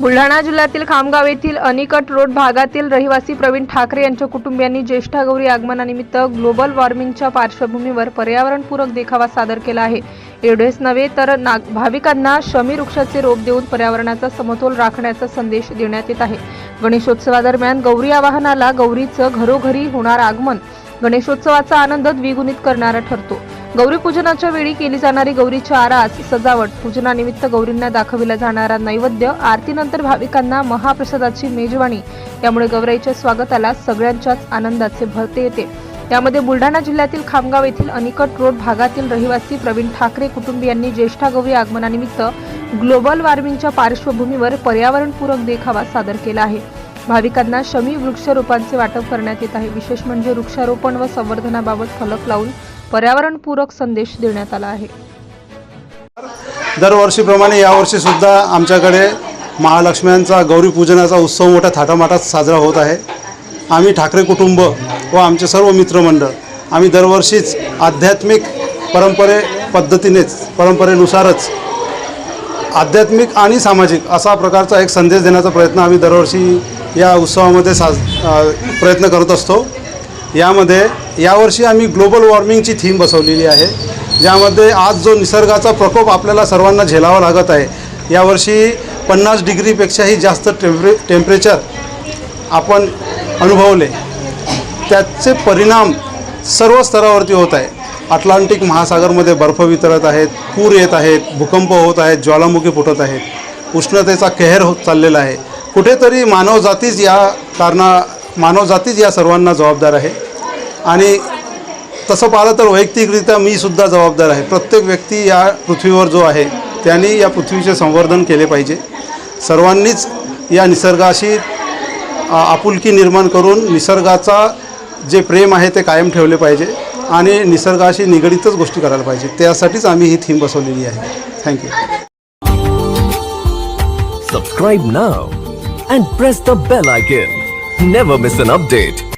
बुलढाणा जिल्ह्यातील खामगाव येथील अनिकट रोड भागातील रहिवासी प्रवीण ठाकरे यांच्या कुटुंबियांनी ज्येष्ठा गौरी आगमनानिमित्त ग्लोबल वॉर्मिंगच्या पार्श्वभूमीवर पर्यावरणपूरक देखावा सादर केला आहे. एवढेच नव्हे तर नाग भाविकांना शमी वृक्षाचे रोप देऊन पर्यावरणाचा समतोल राखण्याचा संदेश देण्यात येत आहे. गणेशोत्सवादरम्यान गौरी आवाहनाला गौरीचं घरोघरी होणार आगमन. गणेशोत्सवाचा आनंद द्विगुणित करणारा ठरतो. गौरीपूजनाच्या वेळी केली जाणारी गौरीची आरास सजावट. पूजनानिमित्त गौरींना दाखविला जाणारा नैवेद्य आरतीनंतर भाविकांना महाप्रसादाची मेजवाणी यामुळे गौराईच्या स्वागताला सगळ्यांच्याच आनंदाचे भरते येते. त्यामध्ये बुलढाणा जिल्ह्यातील खामगाव येथील अनिकट रोड भागातील रहिवासी प्रवीण ठाकरे कुटुंबियांनी ज्येष्ठा गौरी आगमनानिमित्त ग्लोबल वॉर्मिंगच्या पार्श्वभूमीवर पर्यावरणपूरक देखावा सादर केला आहे. भाविकांना शमी वृक्षारोपांचे वाटप करण्यात येत आहे. विशेष म्हणजे वृक्षारोपण व संवर्धनाबाबत फलक लावून पर्यावरणपूरक संदेश देण्यात आला आहे. दरवर्षीप्रमाणे यावर्षी सुद्धा आमच्याकडे महालक्ष्म्यांचा गौरीपूजनाचा उत्सव मोठ्या थाटामाटात साजरा होत आहे. आम्ही ठाकरे कुटुंब व आमचे सर्व मित्रमंडळ आम्ही दरवर्षीच आध्यात्मिक परंपरे पद्धतीनेच परंपरेनुसारच आध्यात्मिक आणि सामाजिक असा प्रकारचा एक संदेश देण्याचा प्रयत्न आम्ही दरवर्षी या उत्सवामध्ये साज प्रयत्न करत असतो. यामध्ये यावर्षी आम्ही ग्लोबल वॉर्मिंगची थीम बसवलेली आहे ज्यामध्ये आज जो निसर्गाचा प्रकोप आपल्याला सर्वांना झेलावा लागत आहे यावर्षी पन्नास डिग्रीपेक्षाही जास्त टेम्परे टेम्परेचर आपण अनुभवले. त्याचे परिणाम सर्व स्तरावरती होत आहे. अटलांटिक महासागरमध्ये बर्फ वितरत आहेत पूर येत आहेत भूकंप होत आहेत ज्वालामुखी फुटत आहेत. उष्णतेचा कहर होत चाललेला आहे. कुठेतरी मानवजातीच या कारणा मानवजातीच या सर्वांना जबाबदार आहे. आणि तसं पाहिलं तर वैयक्तिकरित्या मीसुद्धा जबाबदार आहे. प्रत्येक व्यक्ती या पृथ्वीवर जो आहे त्यांनी या पृथ्वीचे संवर्धन केले पाहिजे. सर्वांनीच या निसर्गाशी आपुलकी निर्माण करून निसर्गाचा जे प्रेम आहे ते कायम ठेवले पाहिजे. आणि निसर्गाशी निगडीतच गोष्टी करायला पाहिजे. त्यासाठीच आम्ही ही थीम बसवलेली आहे. Thank you subscribe now and press the bell icon never miss an update